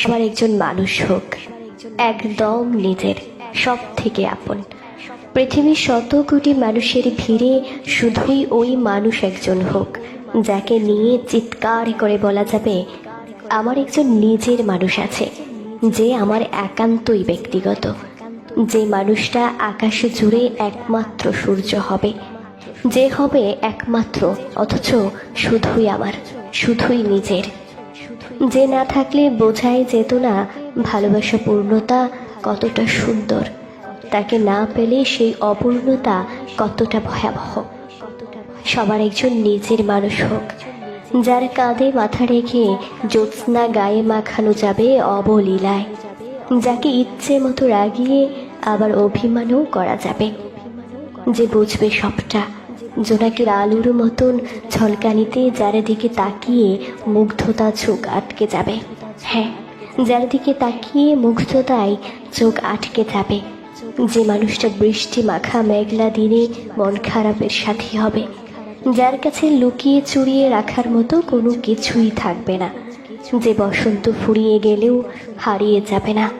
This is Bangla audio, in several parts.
সবার একজন মানুষ হোক, একদম নিজের সব থেকে আপন। পৃথিবীর শত কোটি মানুষের ভিড়ে শুধুই ওই মানুষ একজন হোক, যাকে নিয়ে চিৎকার করে বলা যাবে, আমার একজন নিজের মানুষ আছে, যে আমার একান্তই ব্যক্তিগত। যে মানুষটা আকাশে জুড়ে একমাত্র সূর্য হবে, যে হবে একমাত্র, অথচ শুধুই আমার, শুধুই নিজের। যে না থাকলে বোঝাই যেত না ভালোবাসা পূর্ণতা কতটা সুন্দর। তাকে না পেলে সেই অপূর্ণতা কতটা ভয়াবহ। সবার একজন নিজের মানুষ হোক। যার কাঁধে মাথা রেখে জ্যোৎস্না গায়ে মাখানো যাবে অবলীলায়। যাকে ইচ্ছে মতো রাগিয়ে আবার অভিমানও করা যাবে। যে বুঝবে সবটা। জোনাকির আলুর মতন ঝলকানিতে যার দিকে তাকিয়ে মুগ্ধতা চোখ আটকে যাবে। হ্যাঁ যার দিকে তাকিয়ে মুগ্ধতায় চোখ আটকে যাবে। যে মানুষটা বৃষ্টি মাখা মেঘলা দিনে মন খারাপের সাথী হবে। যার কাছে লুকিয়ে চুরিয়ে রাখার মতো কোনো কিছুই থাকবে না। যে বসন্ত ফুরিয়ে গেলেও হারিয়ে যাবে না।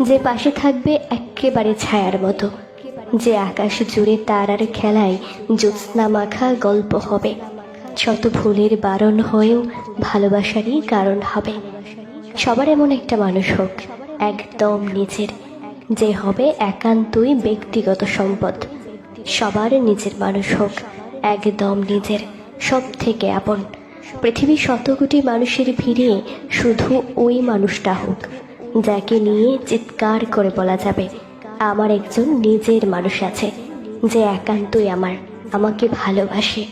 যে পাশে থাকবে একেবারে ছায়ার মতো। যে আকাশ জুড়ে তারার খেলায় জ্যোৎস্না মাখা গল্প হবে। শত ভুলের বারণ হয়েও ভালোবাসারই কারণ হবে। সবার এমন একটা মানুষ হোক, একদম নিজের, যে হবে একান্তই ব্যক্তিগত সম্পদ। সবার নিজের মানুষ হোক, একদম নিজের সব থেকে আপন। পৃথিবীর শত কোটি মানুষের ভিড়ে শুধু ওই মানুষটা হোক, যাকে নিয়ে চিৎকার করে বলা যাবে। আমার একজন নিজের মানুষ আছে, যে একান্তই আমার, আমাকে ভালোবাসে।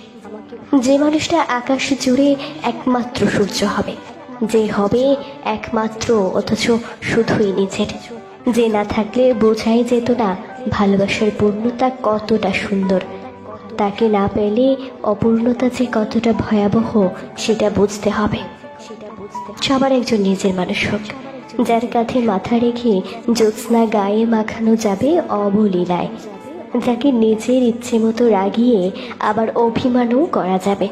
যে মানুষটা আকাশ জুড়ে একমাত্র সূর্য হবে, যে হবে একমাত্র অথচ শুধুই নিজের। যে না থাকলে বোঝাই যেত না ভালোবাসার পূর্ণতা কতটা সুন্দর। তাকে না পেলে অপূর্ণতা যে কতটা ভয়াবহ, সেটা বুঝতে হবে। সবার একজন নিজের মানুষ হোক। যার কাঁধে মাথা রেখে জ্যোৎস্না গায়ে মাখানো যাবে অবলীলায়। যাকে নিজের ইচ্ছে মতো রাগিয়ে আবার অভিমানও করা যাবে।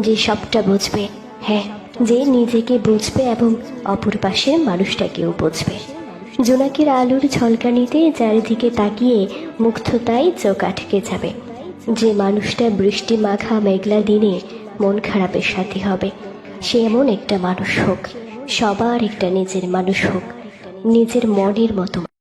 যে সবটা বুঝবে হ্যাঁ যে নিজেকে বুঝবে এবং অপর পাশের মানুষটাকেও বুঝবে। জোনাকির আলুর ঝলকানিতে চারিদিকে তাকিয়ে মুগ্ধতায় চোখ আটকে যাবে। যে মানুষটা বৃষ্টি মাখা মেঘলা দিনে মন খারাপের সাথে হবে, সে এমন একটা মানুষ হোক। সবার একটা নিজের মানুষ হোক নিজের মনের মতো।